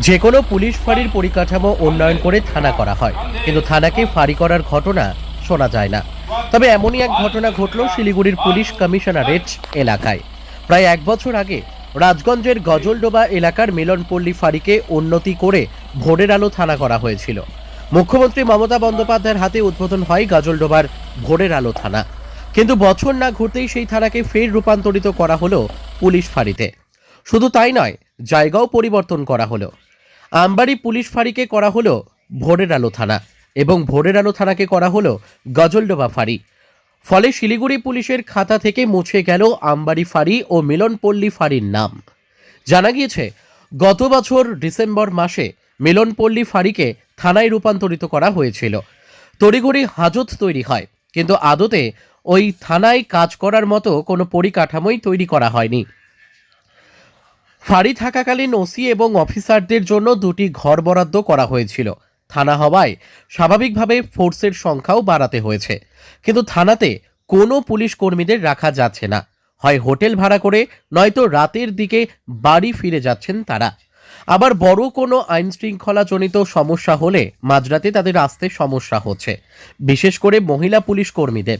যে কোনো পুলিশ ফাঁড়ির পরিকাঠামো উন্নয়ন করে থানা করা হয়। কিন্তু থানাকে ফাঁড়ি করার ঘটনা শোনা যায় না। তবে এমনই এক ঘটনা ঘটল শিলিগুড়ির পুলিশ কমিশনারেট এলাকায়। প্রায় এক বছর আগে রাজগঞ্জের গজলডোবা এলাকার মিলনপল্লী ফাঁড়িকে উন্নতি করে ভোরের আলো থানা করা হয়েছিল। মুখ্যমন্ত্রী মমতা বন্দ্যোপাধ্যায়ের হাতে উদ্বোধন হয় গজলডোবার ভোরের আলো থানা। কিন্তু বছর না ঘুরতেই সেই থানাকে ফের রূপান্তরিত করা হলো পুলিশ ফাঁড়িতে। শুধু তাই নয়, জায়গাও পরিবর্তন করা হলো। আমবাড়ি পুলিশ ফাঁড়িকে করা হলো ভোরের আলো থানা এবং ভোরের আলো থানাকে করা হলো গজলডোবা ফাঁড়ি। ফলে শিলিগুড়ি পুলিশের খাতা থেকে মুছে গেল আমবাড়ি ফাঁড়ি ও মিলনপল্লী ফাঁড়ির নাম। জানা গিয়েছে, গত বছর ডিসেম্বর মাসে মিলনপল্লী ফাঁড়িকে থানায় রূপান্তরিত করা হয়েছিল। তড়িঘড়ি হাজত তৈরি হয়, কিন্তু আদতে ওই থানায় কাজ করার মতো কোনো পরিকাঠামোই তৈরি করা হয়নি। ফাঁড়ি থাকাকালীন ওসি এবং অফিসারদের জন্য দুটি ঘর বরাদ্দ করা হয়েছিল। থানা হওয়ায় স্বাভাবিকভাবে ফোর্সের সংখ্যাও বাড়াতে হয়েছে। কিন্তু থানাতে কোনো পুলিশ কর্মীদের রাখা যাচ্ছে না। হয় হোটেল ভাড়া করে, নয়তো রাতের দিকে বাড়ি ফিরে যাচ্ছেন তারা। আবার বড় কোনো আইন শৃঙ্খলাজনিত সমস্যা হলে মাঝরাতে তাদের আসতে সমস্যা হচ্ছে, বিশেষ করে মহিলা পুলিশ কর্মীদের।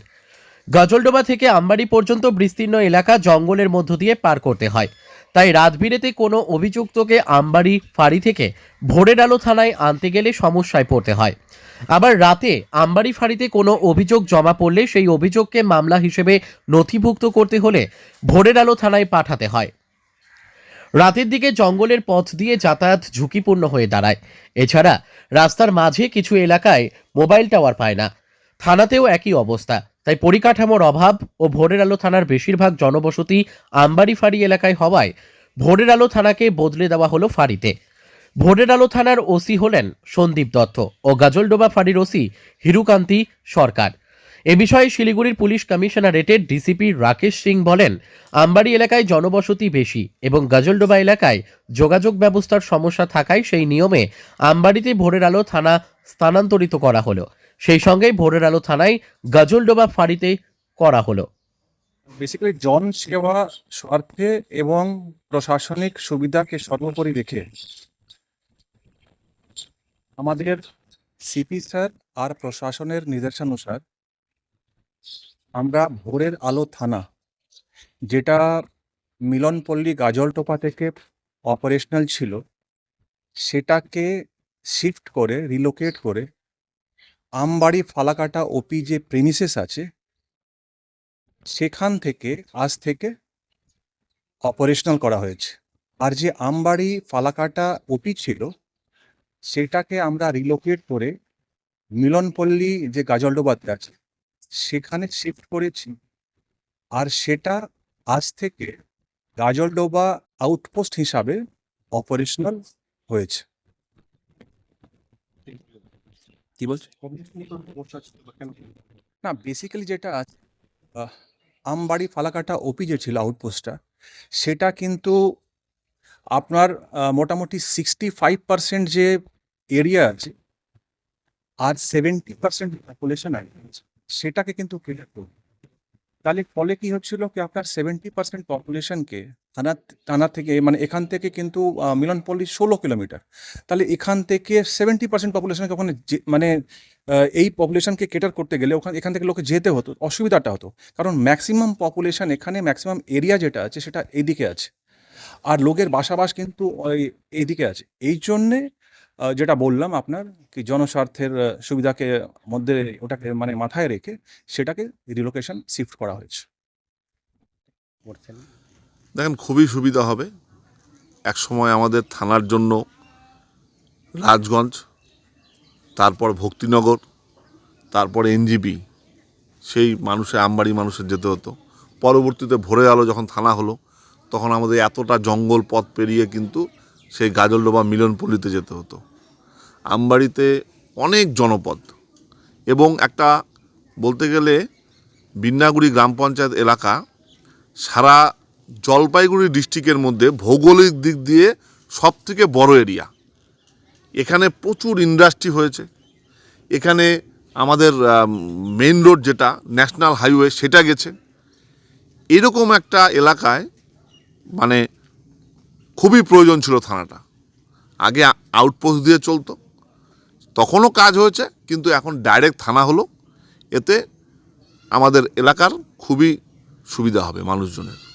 গজলডোবা থেকে আমবাড়ি পর্যন্ত বিস্তীর্ণ এলাকা জঙ্গলের মধ্য দিয়ে পার করতে হয়। তাই রাত বিরেতে কোনো অভিযুক্তকে আমবাড়ি ফাঁড়ি থেকে ভোরের আলো থানায় আনতে গেলে সমস্যায় পড়তে হয়। আবার রাতে আমবাড়ি ফাঁড়িতে কোনো অভিযোগ জমা পড়লে সেই অভিযোগকে মামলা হিসেবে নথিভুক্ত করতে হলে ভোরের আলো থানায় পাঠাতে হয়। রাতের দিকে জঙ্গলের পথ দিয়ে যাতায়াত ঝুঁকিপূর্ণ হয়ে দাঁড়ায়। এছাড়া রাস্তার মাঝে কিছু এলাকায় মোবাইল টাওয়ার পায় না। থানাতেও একই অবস্থা। তাই পরিকাঠামোর অভাব ও ভোরের আলো থানার বেশিরভাগ জনবসতি আমবাড়ি ফাঁড়ি এলাকায় হওয়ায় ভোরের আলো থানাকে বদলে দেওয়া হলো ফাঁড়িতে। ভোরের আলো থানার ওসি হলেন সন্দীপ দত্ত ও গাজলডোবা ফাঁড়ির ওসি হিরুকান্তি সরকার। এ বিষয়ে শিলিগুড়ির পুলিশ কমিশনারেটের ডিসিপি রাকেশ সিং বলেন আমবাড়ি এলাকায় জনবসতি বেশি এবং গাজলডোবা এলাকায় যোগাযোগ ব্যবস্থার সমস্যা থাকায় সেই নিয়মে আমবাড়িতে ভোরের আলো থানা স্থানান্তরিত করা হলো। সেই সঙ্গেই ভোরের আলো থানায় গাজলডোবা ফাঁড়িতে করা হলো। বেসিক্যালি জনসেবা স্বার্থে এবং প্রশাসনিক সুবিধাকে সর্বোপরি রেখে আমাদের সিপি স্যার আর প্রশাসনের নির্দেশানুসার আমরা ভোরের আলো থানা, যেটা মিলনপল্লী গাজলটোপা থেকে অপারেশনাল ছিল, সেটাকে শিফট করে রিলোকেট করে আমবাড়ি ফালাকাটা ওপি যে প্রেমিসেস আছে, সেখান থেকে, আজ থেকে অপারেশনাল করা হয়েছে। আর যে আমবাড়ি ফালাকাটা ওপি ছিল, সেটাকে আমরা রিলোকেট করে মিলনপল্লী যে গাজলডোবাতে আছে, সেখানে শিফট করেছি। আর সেটা আজ থেকে গাজলডোবা আউটপোস্ট হিসাবে অপারেশনাল হয়েছে। কি বলছো না বেসিক্যালি যেটা আছে আমবাড়ি ফালাকাটা ওপি যে ছিল আউটপোস্টটা সেটা কিন্তু আপনার মোটামুটি সিক্সটি ফাইভ পার্সেন্ট যে এরিয়া আছে, আর সেভেন্টি পার্সেন্ট পপুলেশন আছে, সেটাকে কিন্তু ক্লিয়ার করবে। তাহলে ফলে কি হচ্ছিল কি আপনার সেভেন্টি পার্সেন্ট পপুলেশনকে থানা থানা থেকে মানে এখান থেকে কিন্তু মিলনপল্লি ষোলো কিলোমিটার। তাহলে এখান থেকে সেভেন্টি পার্সেন্ট পপুলেশনকে ওখানে মানে এই পপুলেশনকে কেটার করতে গেলে ওখানে, এখান থেকে লোকে যেতে হতো, অসুবিধাটা হতো। কারণ ম্যাক্সিমাম পপুলেশন এখানে ম্যাক্সিমাম এরিয়া যেটা আছে সেটা এদিকে আছে। আর লোকের বাসাবাস কিন্তু ওই এইদিকে আছে। এই জন্যে যেটা বললাম আপনার, কি জনস্বার্থের সুবিধাকে মধ্যে ওটাকে মানে মাথায় রেখে সেটাকে রিলোকেশন শিফট করা হয়েছে। দেখেন, খুবই সুবিধা হবে এক সময় আমাদের থানার জন্য রাজগঞ্জ, তারপর ভক্তিনগর, তারপর এনজিপি, সেই মানুষের আমবাড়ি মানুষের যেতে হতো। পরবর্তীতে ভোরের আলো যখন থানা হলো, তখন আমাদের এতটা জঙ্গল পথ পেরিয়ে কিন্তু সেই গাজলডোবা মিলনপল্লিতে যেতে হতো। আমবাড়িতে অনেক জনপদ এবং একটা বলতে গেলে বিন্নাগুড়ি গ্রাম পঞ্চায়েত এলাকা সারা জলপাইগুড়ি ডিস্ট্রিক্টের মধ্যে ভৌগোলিক দিক দিয়ে সব থেকে বড় এরিয়া। এখানে প্রচুর ইন্ডাস্ট্রি হয়েছে। এখানে আমাদের মেন রোড যেটা, ন্যাশনাল হাইওয়ে, সেটা গেছে। এরকম একটা এলাকায় মানে খুবই প্রয়োজন ছিল থানাটা। আগে আউটপোস্ট দিয়ে চলতো। তখনও কাজ হয়েছে, কিন্তু এখন ডাইরেক্ট থানা হলো। এতে আমাদের এলাকার খুবই সুবিধা হবে মানুষজনের।